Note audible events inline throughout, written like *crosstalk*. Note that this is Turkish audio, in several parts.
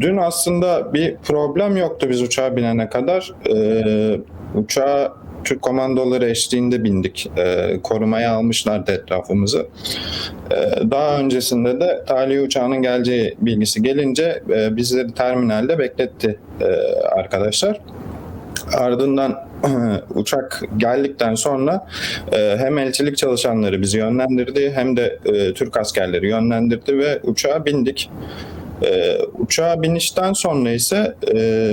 Dün aslında bir problem yoktu biz uçağa binene kadar. Ee, uçağa Türk komandoları eşliğinde bindik. Ee, korumaya almışlardı etrafımızı. Ee, daha öncesinde de tahliye uçağının geleceği bilgisi gelince e, bizleri terminalde bekletti e, arkadaşlar. Ardından *clears throat* uçak geldikten sonra e, hem elçilik çalışanları bizi yönlendirdi hem de e, Türk askerleri yönlendirdi ve uçağa bindik. E, uçağa binişten sonra ise e,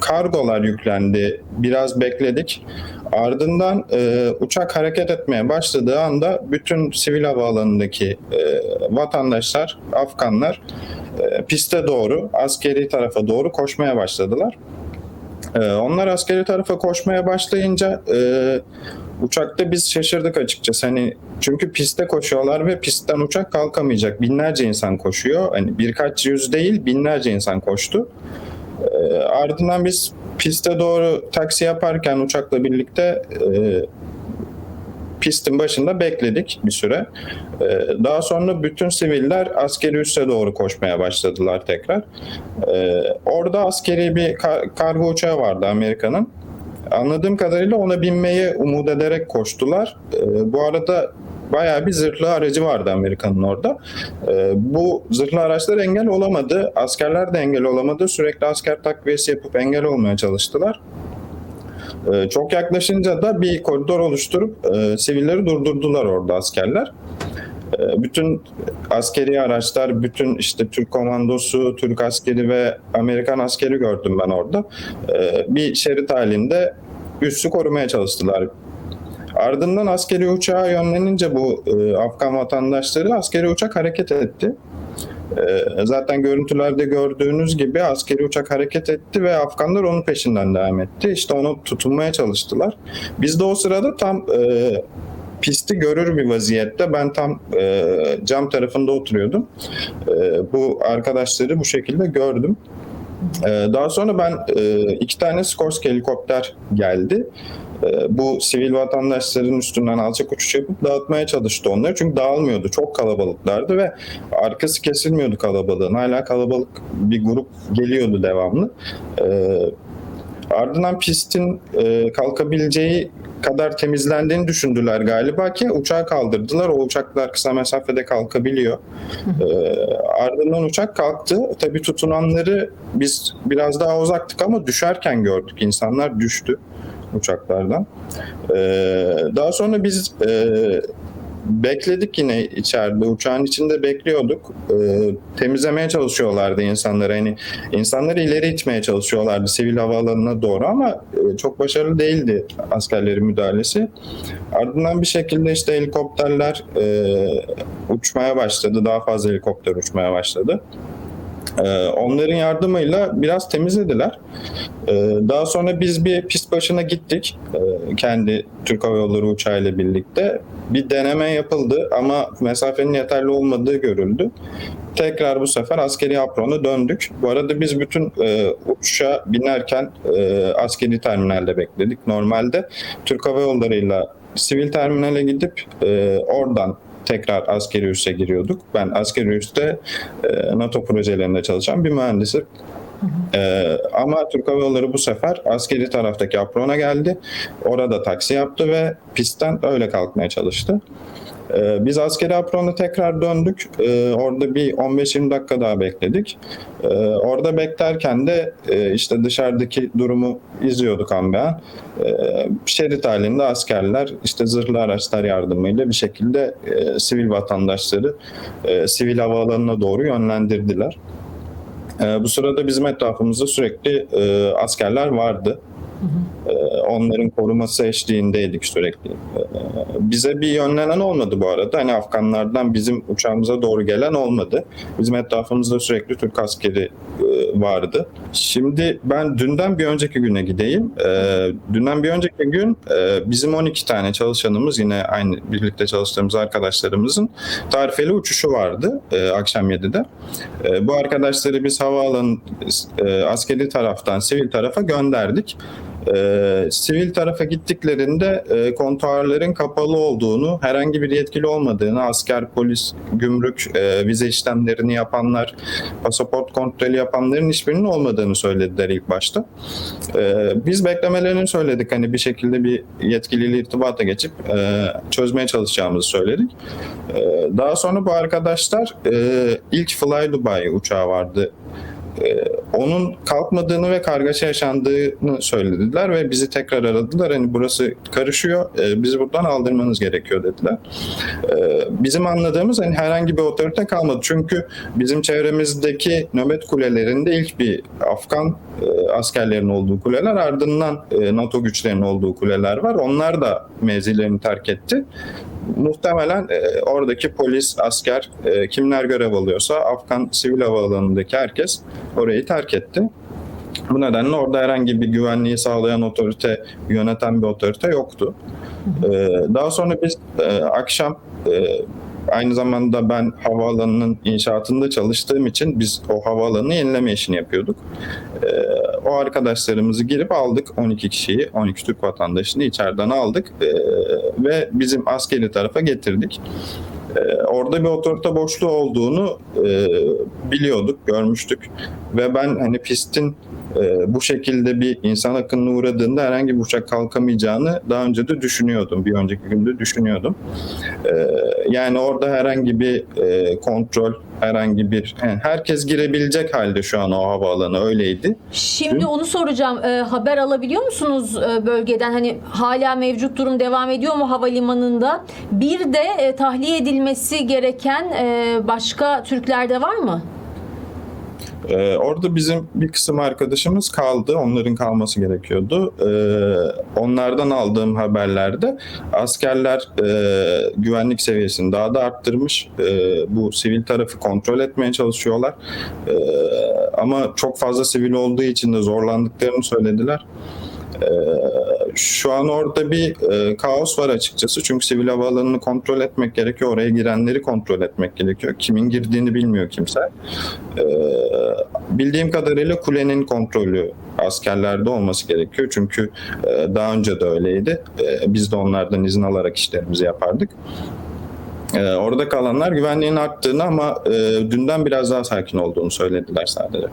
kargolar yüklendi. Biraz bekledik. Ardından e, uçak hareket etmeye başladığı anda bütün sivil havaalanındaki e, vatandaşlar, Afganlar e, piste doğru, askeri tarafa doğru koşmaya başladılar. E, onlar askeri tarafa koşmaya başlayınca e, uçakta biz şaşırdık açıkçası. Hani çünkü piste koşuyorlar ve pistten uçak kalkamayacak. Binlerce insan koşuyor. Hani birkaç yüz değil binlerce insan koştu. E, ardından biz piste doğru taksi yaparken uçakla birlikte e, pistin başında bekledik bir süre. E, daha sonra bütün siviller askeri üsse doğru koşmaya başladılar tekrar. E, orada askeri bir kar- kargo uçağı vardı Amerika'nın. Anladığım kadarıyla ona binmeyi umut ederek koştular. E, bu arada bayağı bir zırhlı aracı vardı Amerika'nın orada. Bu zırhlı araçlar engel olamadı. Askerler de engel olamadı. Sürekli asker takviyesi yapıp engel olmaya çalıştılar. E, çok yaklaşınca da bir koridor oluşturup e, sivilleri durdurdular orada askerler. E, bütün askeri araçlar, bütün işte Türk komandosu, Türk askeri ve Amerikan askeri gördüm ben orada. E, bir şerit halinde üssü korumaya çalıştılar. Ardından askeri uçağa yönlenince bu e, Afgan vatandaşları askeri uçak hareket etti. E, zaten görüntülerde gördüğünüz gibi askeri uçak hareket etti ve Afganlar onun peşinden devam etti. İşte onu tutunmaya çalıştılar. Biz de o sırada tam e, pisti görür bir vaziyette ben tam e, cam tarafında oturuyordum. E, bu arkadaşları bu şekilde gördüm. E, daha sonra ben e, iki tane Skorsky helikopter geldi. E, bu sivil vatandaşların üstünden alçak uçuş yapıp dağıtmaya çalıştı onları. Çünkü dağılmıyordu. Çok kalabalıklardı ve arkası kesilmiyordu kalabalığın. Hala kalabalık bir grup geliyordu devamlı. E, ardından pistin e, kalkabileceği kadar temizlendiğini düşündüler galiba ki uçağı kaldırdılar. O uçaklar kısa mesafede kalkabiliyor. E, ardından uçak kalktı. Tabii tutunanları biz biraz daha uzaktık ama düşerken gördük. İnsanlar düştü uçaklardan. E, daha sonra biz e, bekledik yine içeride. Uçağın içinde bekliyorduk. E, temizlemeye çalışıyorlardı insanları. Hani insanları ileri itmeye çalışıyorlardı sivil havaalanına doğru ama e, çok başarılı değildi askerlerin müdahalesi. Ardından bir şekilde işte helikopterler e, uçmaya başladı. Daha fazla helikopter uçmaya başladı. E, onların yardımıyla biraz temizlediler. E, daha sonra biz bir pist başına gittik. E, kendi Türk Hava Yolları uçağıyla birlikte. Bir deneme yapıldı ama mesafenin yeterli olmadığı görüldü. Tekrar bu sefer askeri aprona döndük. Bu arada biz bütün e, uçuşa binerken e, askeri terminalde bekledik. Normalde Türk Hava Yolları'yla sivil terminale gidip e, oradan tekrar askeri üsse giriyorduk. Ben askeri üste e, NATO projelerinde çalışan bir mühendisim. Ee, ama Türk Hava Yolları bu sefer askeri taraftaki aprona geldi. Orada taksi yaptı ve pistten öyle kalkmaya çalıştı. Ee, biz askeri aprona tekrar döndük. Ee, orada bir 15-20 dakika daha bekledik. Ee, orada beklerken de e, işte dışarıdaki durumu izliyorduk ambean. Ee, şerit halinde askerler işte zırhlı araçlar yardımıyla bir şekilde e, sivil vatandaşları e, sivil havaalanına doğru yönlendirdiler. Ee, bu sırada bizim etrafımızda sürekli e, askerler vardı. Ee, onların koruması eşliğindeydik sürekli. Ee, bize bir yönlenen olmadı bu arada. Hani Afganlardan bizim uçağımıza doğru gelen olmadı. Bizim etrafımızda sürekli Türk askeri e, vardı. Şimdi ben dünden bir önceki güne gideyim. Ee, dünden bir önceki gün e, bizim 12 tane çalışanımız yine aynı birlikte çalıştığımız arkadaşlarımızın tarifeli uçuşu vardı e, akşam 7'de. E, bu arkadaşları biz havaalanı askeri taraftan sivil tarafa gönderdik. Ee, sivil tarafa gittiklerinde e, kontuarların kapalı olduğunu, herhangi bir yetkili olmadığını, asker, polis, gümrük, e, vize işlemlerini yapanlar, pasaport kontrolü yapanların hiçbirinin olmadığını söylediler ilk başta. Ee, biz beklemelerini söyledik. Hani bir şekilde bir yetkiliyle irtibata geçip e, çözmeye çalışacağımızı söyledik. Ee, daha sonra bu arkadaşlar e, ilk Fly Dubai uçağı vardı. Ee, onun kalkmadığını ve kargaşa yaşandığını söylediler ve bizi tekrar aradılar. Hani burası karışıyor, e, bizi buradan aldırmanız gerekiyor dediler. Ee, bizim anladığımız hani herhangi bir otorite kalmadı. Çünkü bizim çevremizdeki nöbet kulelerinde ilk bir Afgan e, askerlerin olduğu kuleler ardından e, NATO güçlerinin olduğu kuleler var. Onlar da mevzilerini terk etti. Muhtemelen e, oradaki polis, asker e, kimler görev alıyorsa Afgan sivil havaalanındaki herkes orayı terk etti. Bu nedenle orada herhangi bir güvenliği sağlayan otorite, yöneten bir otorite yoktu. E, daha sonra biz e, akşam e, aynı zamanda ben havaalanının inşaatında çalıştığım için biz o havaalanını yenileme işini yapıyorduk. E, o arkadaşlarımızı girip aldık 12 kişiyi, 12 Türk vatandaşını içeriden aldık e, ve bizim askeri tarafa getirdik. E, orada bir otorite boşluğu olduğunu e, biliyorduk, görmüştük. Ve ben hani pistin e, bu şekilde bir insan akınına uğradığında herhangi bir uçak kalkamayacağını daha önce de düşünüyordum. Bir önceki günde düşünüyordum. E, yani orada herhangi bir e, kontrol, herhangi bir yani herkes girebilecek halde şu an o havaalanı öyleydi. Şimdi onu soracağım. Ee, haber alabiliyor musunuz e, bölgeden? Hani hala mevcut durum devam ediyor mu havalimanında? Bir de e, tahliye edilmesi gereken e, başka Türkler de var mı? Ee, orada bizim bir kısım arkadaşımız kaldı. Onların kalması gerekiyordu. Ee, onlardan aldığım haberlerde askerler e, güvenlik seviyesini daha da arttırmış. E, bu sivil tarafı kontrol etmeye çalışıyorlar. E, ama çok fazla sivil olduğu için de zorlandıklarını söylediler. Ee, şu an orada bir e, kaos var açıkçası. Çünkü sivil havaalanını kontrol etmek gerekiyor. Oraya girenleri kontrol etmek gerekiyor. Kimin girdiğini bilmiyor kimse. Ee, bildiğim kadarıyla kulenin kontrolü askerlerde olması gerekiyor. Çünkü e, daha önce de öyleydi. E, biz de onlardan izin alarak işlerimizi yapardık. E, orada kalanlar güvenliğin arttığını ama e, dünden biraz daha sakin olduğunu söylediler sadece.